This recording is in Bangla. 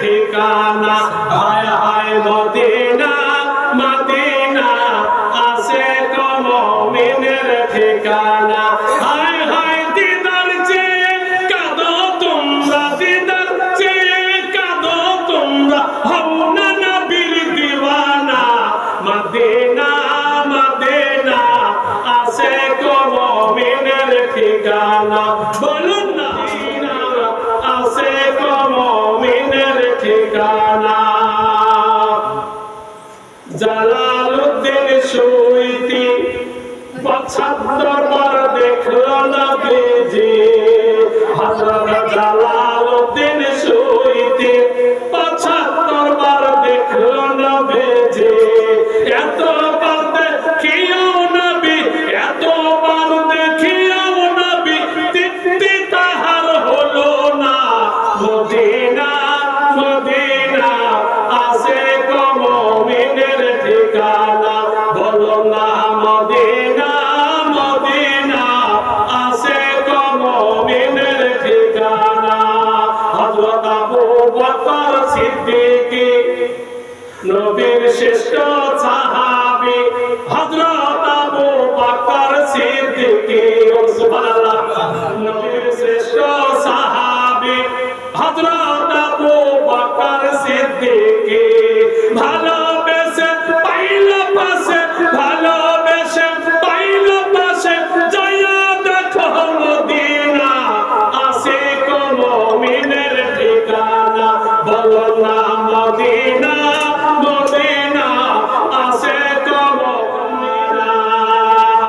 ঠিকানা। হায় হায় মদিনা মদিনা আসে কোন ঠিকানা। হায় হায় দিদার চেয়ে কাঁদো তোমরা, দিদার চেয়ে কাঁদো তোমরা। হও না নবীর দিওয়ানা। মদিনা মদিনা আসে কোন ঠিকানা। মদিনা আসে কোন মিনের ঠিকানা। জালালউদ্দিন সুইতি বার দেখল না মদিনা মদিনা আসে কমিনের ঠিকানা। বলো না মদিনা মদিনা নবীর শ্রেষ্ঠ সাহাবী। সাহাবী হযরত আবু বকর সিদ্দিকী ভালো